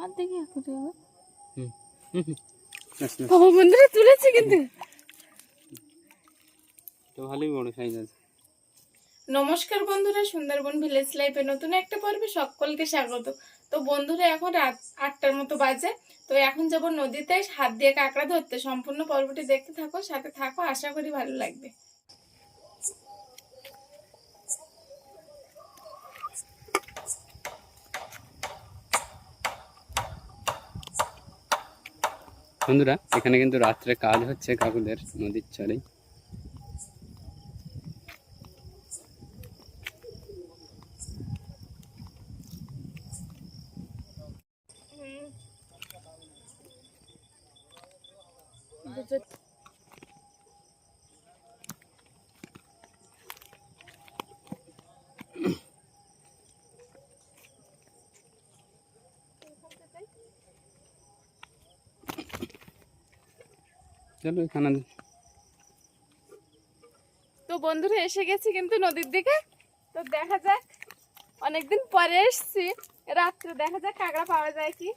আমার দিকে। বাবা বন্ধুরা তুলেছে কিন্তু। তো ভালোই বড় সাইজ আছে। নমস্কার বন্ধুরা সুন্দরবন ভিলেজ লাইফে নতুন একটা পর্বে সকলকে স্বাগত। তো বন্ধুরা এখন রাত আটটার মতো বাজে। তো এখন যাব নদীতে হাত দিয়ে কাঁকড়া ধরতে। সম্পূর্ণ পর্বটি দেখতে থাকো সাথে থাকো আশা করি ভালো লাগবে। বন্ধুরা এখানে কিন্তু রাত্রে কাজ হচ্ছে কাকুদের নদীর চরে। চলো এখানে তো বন্ধুরা এসে গেছি কিন্তু নদীর দিকে। তো দেখা যাক অনেকদিন পরে এসছি। রাত্রে দেখা যাক কাঁকড়া পাওয়া যায় কি।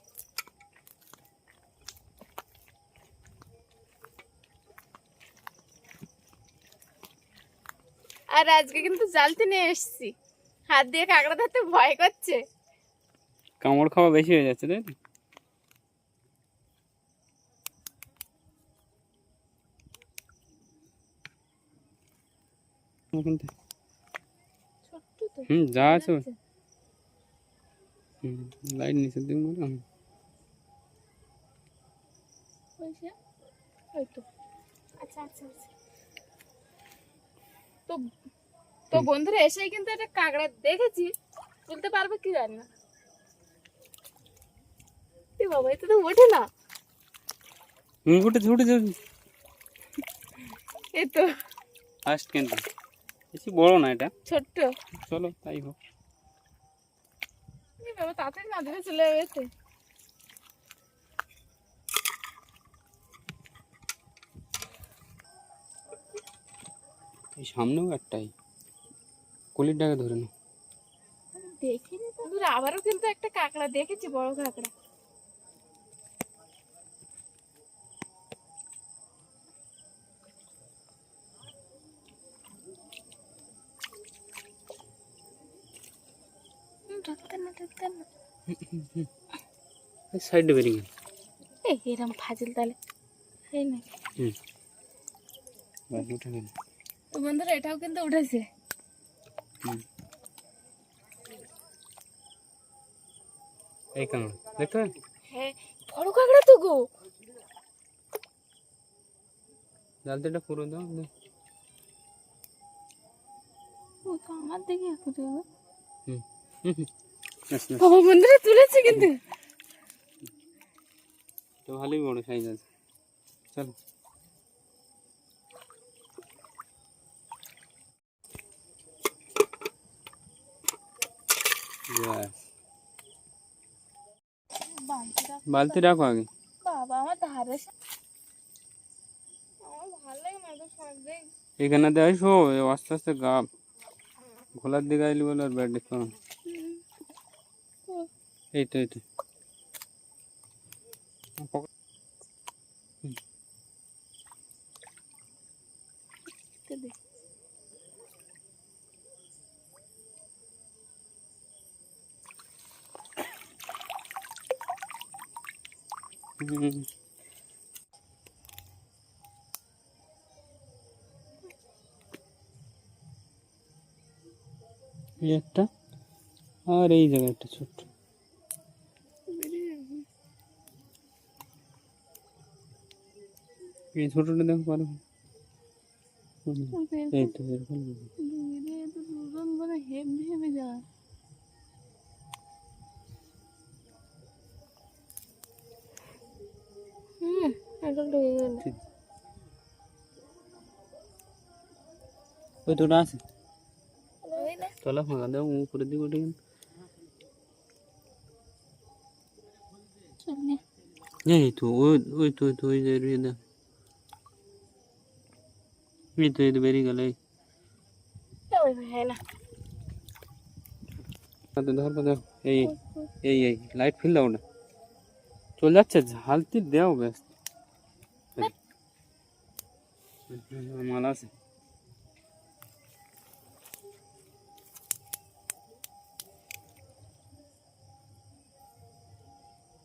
আর আজকে কিন্তু জালতি নিয়ে এসছি। হাত দিয়ে কাঁকড়া ধরতে ভয় করছে। কামড় খাওয়া বেশি হয়ে যাচ্ছে তাই তো ওখান থেকে- ছোট্ট তো। হুম যা আছে। হুম লাইট। হয়েছে হয়তো আচ্ছা আচ্ছা আচ্ছা। তো তো বন্ধুরা এসেই কিন্তু একটা কাঁকড়া দেখেছি। বলতে পারবে কি জানি না। এ বাবা এটা তো ওঠে না। হুম উঠেছে উঠেছে। এই তো। ফার্স্ট কিন্তু। বেশি বড় না এটা। ছোট্ট। চলো তাই হোক। বাবা তাড়াতাড়ি না ধরে চলে গেছে এই সামনেও একটাই। কলির ডাকে ধরে নাও। দেখিনি তো। আবারও কিন্তু একটা কাঁকড়া দেখেছি বড় কাঁকড়া। ঢুকতে না ঢুকতে না সাইডে বেরিয়ে গেল। এই এরম ফাজিল তাহলে এই না। হুম। উঠে গেল। তো বন্ধুরা এটাও কিন্তু উঠেছে। এই দেখতে হ্যাঁ বড় কাঁকড়া তো গো। জালতিটা পুরো দাও দাও। ও তো আমার দিকে একটু হুম। বাবা বন্ধুরা তুলেছে কিন্তু। তো ভালোই বড় সাইজ আছে। চলো। বালতি রাখো আগে। বাবা আমার ধারে এখানে দিয়ে আসো আস্তে আস্তে গা ঘোলার দিকে আইলি বলে আর ব্যাট দেখতে। এই তো এই তো দে হুম। এই একটা আর এই জায়গায় একটা ছোট্ট এই ছোটটা দেখো পারো এই তো এরকম দুজন মানে হেভি হেভি যায় হুম এটা ঢুকে গেল ঠিক। ওই দুটো আছে ওই না তলা ফাঁকা দাও উপরের দিকে উঠে গেল চল নে এই তো ওই ওই তো ওই তো ওই যে রুই দাও এই তো এই তো বেরিয়ে গেল এই ওই ভাই না হাতে ধরবো দেখো এই এই এই লাইট ফিল দাও ওটা চলে যাচ্ছে ঝালতি দেও বেশ মাল আছে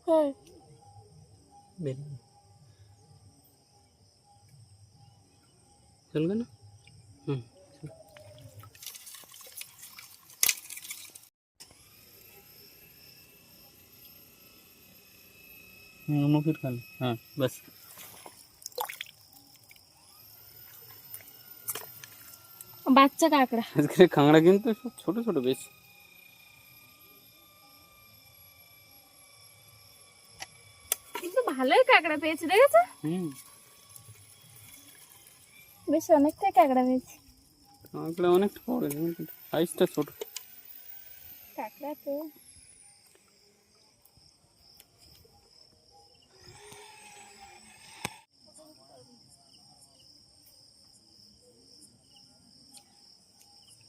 হ্যাঁ চলবে না? হুম মুখের খান হ্যাঁ বাস বাচ্চা কাঁকড়া। আজকে কাঁকড়া কিন্তু সব ছোট ছোট বেশ। কিন্তু ভালোই কাঁকড়া পেয়েছি দেখেছ? হুম। বেশ অনেকটাই কাঁকড়া পেয়েছি। কাঁকড়া অনেকটা বড় সাইজটা ছোট। কাঁকড়া তো।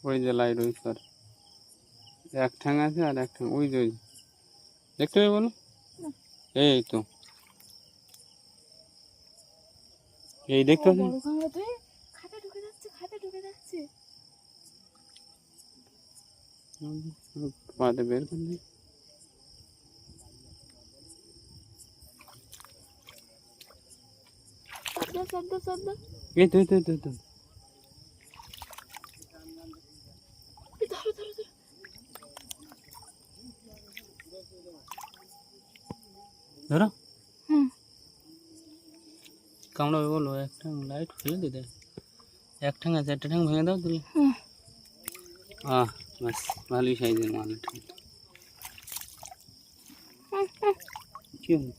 ওই যে লাইট ওই স্যার এক ঠ্যাং আছে আর এক ঠ্যাং ওই যে ওই। দেখতে পাবে বলো? এই তো। এই দেখতে পাচ্ছেন বড় কাঁকড়া তো এই খাতে ঢুকে যাচ্ছে খাতে ঢুকে যাচ্ছে বাদে বের করে শব্দ শব্দ শব্দ। এই তো তো তো, তো। ধরো কামড়াবে বলো এক ঠ্যাং লাইট ফেলে দিতে এক ঠ্যাং আছে একটা ঠ্যাং ভেঙে দাও তুমি আহ। বাস ভালোই সাইজের মাল কি হলো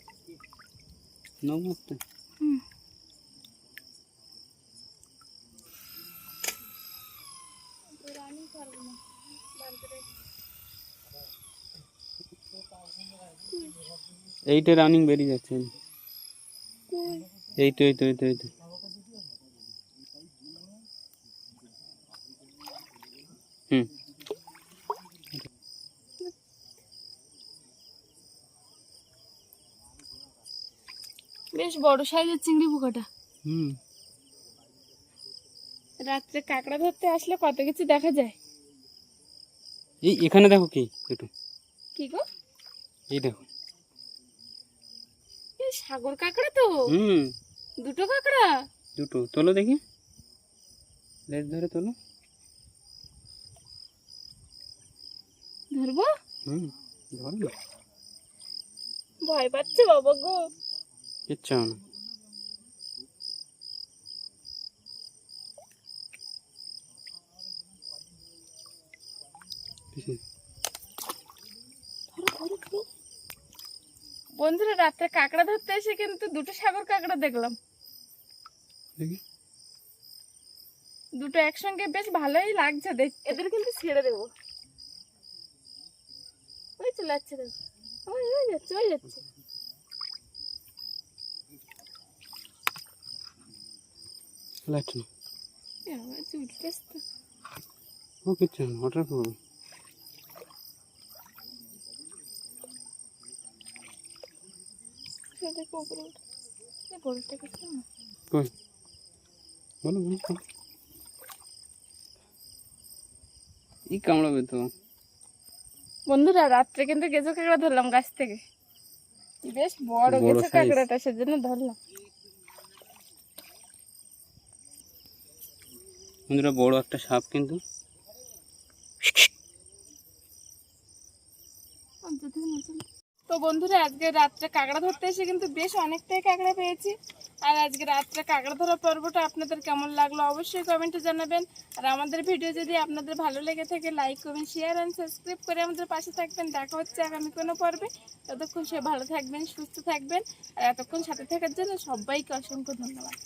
এইটা রানিং বেরিয়ে যাচ্ছে। এই তো এই তো এই তো এই তো হুম। বেশ বড় সাইজের চিংড়ি পোকাটা। হুম। রাত্রে কাঁকড়া ধরতে আসলে কত কিছু দেখা যায়। এই এখানে দেখো কি একটু। কি গো? এই দেখো। এই সাগর কাঁকড়া তো। হুম। দুটো কাঁকড়া? দুটো। তোলো দেখি। লেজ ধরে তোলো। ধরবো? হুম ধরো ভয় পাচ্ছে বাবা গো। কিচ্ছু না। বন্ধুরা রাত্রে কাঁকড়া ধরতে এসে কিন্তু দুটো সাগর কাঁকড়া দেখলাম। দুটো একসঙ্গে বেশ ভালোই লাগছে দেখ এদের কিন্তু ছেড়ে দেবো। ওই চলে যাচ্ছে দেখো ওই যাচ্ছে ওই যাচ্ছে। লাইট। ও কিচ্ছু না ওটা করব সে দেখো উপরে ওঠে। এ বড়টা কিছু না। কই বলো বলো বলো। ই কামড়াবে তো বন্ধুরা রাত্রে কিন্তু গেঁজো কাঁকড়া ধরলাম গাছ থেকে বেশ বড় size। কাঁকড়াটা সেজন্য ধরলাম বন্ধুরা, বড় একটা সাপ কিন্তু। তো বন্ধুরা, আজকে রাত্রে কাঁকড়া ধরতে এসে কিন্তু বেশ অনেকটাই কাঁকড়া পেয়েছি। আর আজকে রাত্রে কাঁকড়া ধরার পর্বটা আপনাদের কেমন লাগল অবশ্যই কমেন্টে জানাবেন। আর আমাদের ভিডিও যদি আপনাদের ভালো লেগে থাকে লাইক করবেন শেয়ার অ্যান্ড সাবস্ক্রাইব করে আমাদের পাশে থাকবেন। দেখা হচ্ছে আগামী কোনো পর্বে। ততক্ষণ সে ভালো থাকবেন, সুস্থ থাকবেন। আর এতক্ষণ সাথে থাকার জন্য সবাইকে অসংখ্য ধন্যবাদ।